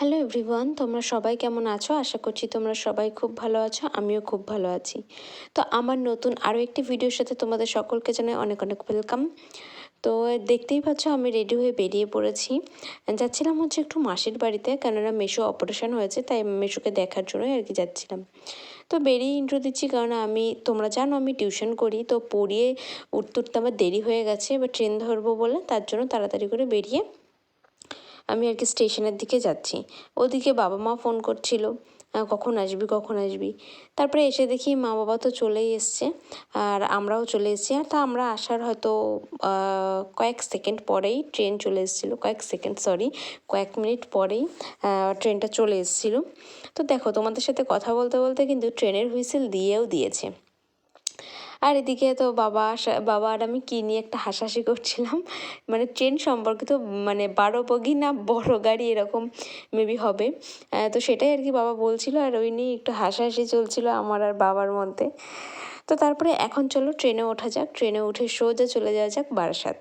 Hello everyone তোমরা সবাই কেমন আছো? আশা করছি তোমরা সবাই খুব ভালো আছো। আমিও খুব ভালো আছি। তো আমার নতুন আরও একটি ভিডিওর সাথে তোমাদের সকলকে জানাই অনেক অনেক ওয়েলকাম তো দেখতেই পাচ্ছ, আমি রেডি হয়ে বেরিয়ে পড়েছি। যাচ্ছিলাম হচ্ছে একটু মাসির বাড়িতে, কেননা মেশো অপারেশন হয়েছে, তাই মেশোকে দেখার জন্যই আর কি যাচ্ছিলাম। তো বেরিয়ে ইন্ট্রো দিচ্ছি, কারণ আমি, তোমরা জানো আমি টিউশন করি, তো পড়িয়ে উঠতে উঠতে আমার দেরি হয়ে গেছে, এবার ট্রেন ধরবো বলে, তার জন্য তাড়াতাড়ি করে বেরিয়ে আমি আর কি স্টেশনের দিকে যাচ্ছি। ওদিকে বাবা মা ফোন করছিল কখন আসবি কখন আসবি? তারপরে এসে দেখি মা বাবা তো চলেই এসছে, আর আমরাও চলে এসেছি। আর তা আমরা আসার হয়তো কয়েক সেকেন্ড পরেই ট্রেন চলে এসেছিল, কয়েক সেকেন্ড সরি কয়েক মিনিট পরেই ট্রেনটা চলে এসেছিল। তো দেখো, তোমাদের সাথে কথা বলতে বলতে কিন্তু ট্রেনের হুইসেল দিয়েও দিয়েছে। আর এদিকে তো বাবা বাবা আর আমি কী নিয়ে একটা হাসাহাসি করছিলাম? মানে ট্রেন সম্পর্কিত মানে বারো বগি না বড় গাড়ি এরকম মেবি হবে। তো সেটাই আর কি বাবা বলছিল আর ওই নিয়ে একটু হাসাহাসি চলছিল আমার আর বাবার মধ্যে। তো তারপরে এখন চলো ট্রেনে ওঠা যাক। ট্রেনে উঠে সোজা চলে যাওয়া যাক বারাসাত।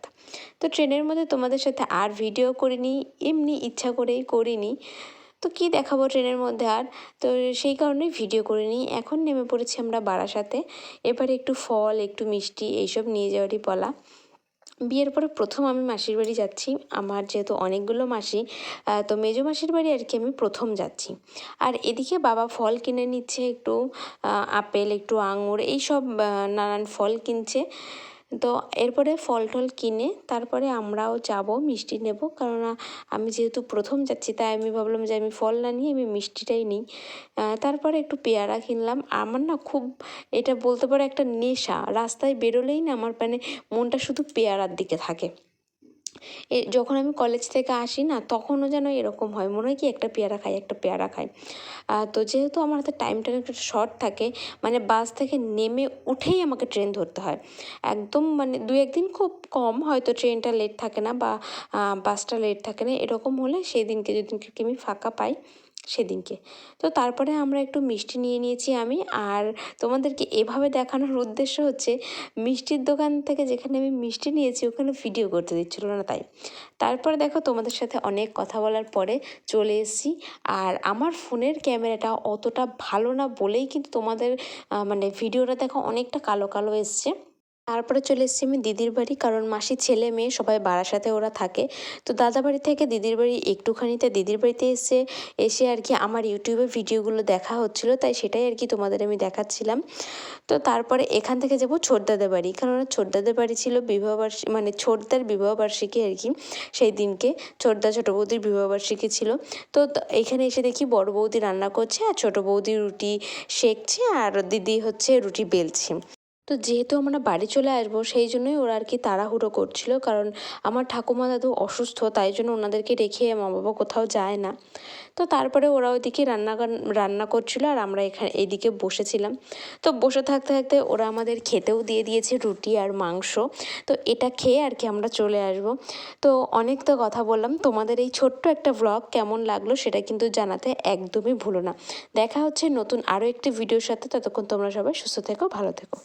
তো ট্রেনের মধ্যে তোমাদের সাথে আর ভিডিও করিনি, এমনি ইচ্ছা করেই করিনি। তো কী দেখাবো ট্রেনের মধ্যে আর? তো সেই কারণেই ভিডিও করে নিই। এখন নেমে পড়েছি আমরা বারাসাতে। এবারে একটু ফল, একটু মিষ্টি এইসব নিয়ে যাওয়ারই বলা বিয়ের পরে প্রথম আমি মাসির বাড়ি যাচ্ছি। আমার যেহেতু অনেকগুলো মাসি তো মেজো মাসির বাড়ি আর কি আমি প্রথম যাচ্ছি। আর এদিকে বাবা ফল কিনে নিচ্ছে একটু আপেল, একটু আঙুর, এইসব নানান ফল কিনছে। তো এরপরে ফল টল কিনে তারপরে আমরাও যাব, মিষ্টি নেব। কেননা আমি যেহেতু প্রথম যাচ্ছি, তাই আমি ভাবলাম যে আমি ফল না নিয়ে আমি মিষ্টিটাই নিই। তারপরে একটু পেয়ারা কিনলাম। আমার না খুব এটা বলতে পারো একটা নেশা। রাস্তায় বেরোলেই না আমার মানে মনটা শুধু পেয়ারার দিকে থাকে। যখন আমি কলেজ থেকে আসি না, তখনও যেন এরকম হয়। মনে হয় কি একটা পেয়ারা খাই, একটা পেয়ারা খাই। তো যেহেতু আমার হাতে টাইমটা একটু শর্ট থাকে মানে বাস থেকে নেমে উঠেই আমাকে ট্রেন ধরতে হয়। একদম মানে দু একদিন খুব কম হয়তো ট্রেনটা লেট থাকে না বা বাসটা লেট থাকে না, এরকম হলে সেই দিনকে যেদিনকে আমি ফাঁকা পাই সেদিনকে। তো তারপরে আমরা একটু মিষ্টি নিয়ে নিয়েছি আমি। আর তোমাদেরকে এভাবে দেখানোর উদ্দেশ্য হচ্ছে, মিষ্টির দোকান থেকে যেখানে আমি মিষ্টি নিয়েছি ওখানে ভিডিও করতে দিচ্ছিল না তাই। তারপরে দেখো তোমাদের সাথে অনেক কথা বলার পরে চলে এসেছি। আর আমার ফোনের ক্যামেরাটা অতটা ভালো না বলেই কিন্তু তোমাদের মানে ভিডিওটা দেখো অনেকটা কালো কালো এসছে। তারপরে চলে এসেছি আমি দিদির বাড়ি, কারণ মাসি ছেলে মেয়ে, সবাই বারাসাতে ওরা থাকে। তো দাদা বাড়ি থেকে দিদির বাড়ি একটুখানিতে দিদির বাড়িতে এসে এসে আর কি আমার ইউটিউবে ভিডিওগুলো দেখা হচ্ছিল, তাই সেটাই আর কি তোমাদের আমি দেখাচ্ছিলাম। তো তারপরে এখান থেকে যাব ছোটদাদের বাড়ি কারণ ছোটদাদের বাড়ি ছিল বিবাহবার্ষিকী মানে ছোটদার বিবাহবার্ষিকী আর কি সেই দিনকে, ছোটদা ছোটো বৌদির বিবাহবার্ষিকী ছিল। তো এখানে এসে দেখি বড় বৌদি রান্না করছে আর ছোটো বৌদি রুটি সেঁকছে আর দিদি হচ্ছে রুটি বেলছে। তো যেহেতু আমরা বাড়ি চলে আসব, সেই জন্যই ওরা আর কি তাড়াহুড়ো করছিল। কারণ আমার ঠাকুমা দাদু অসুস্থ, তাই জন্য ওনাদেরকে রেখে মা বাবা কোথাও যায় না। তো তারপরে ওরা ওইদিকে রান্না রান্না করছিল আর আমরা এখানে এইদিকে বসেছিলাম। তো বসে থাকতে থাকতে ওরা আমাদের খেতেও দিয়ে দিয়েছে রুটি আর মাংস। তো এটা খেয়ে আর কি আমরা চলে আসব। তো অনেক তো কথা বললাম। তোমাদের এই ছোট্ট একটা ব্লগ কেমন লাগল সেটা কিন্তু জানাতে একদমই ভুলো না। দেখা হচ্ছে নতুন আরও একটি ভিডিওর সাথে। ততক্ষণ তোমরা সবাই সুস্থ থেকো, ভালো থেকো।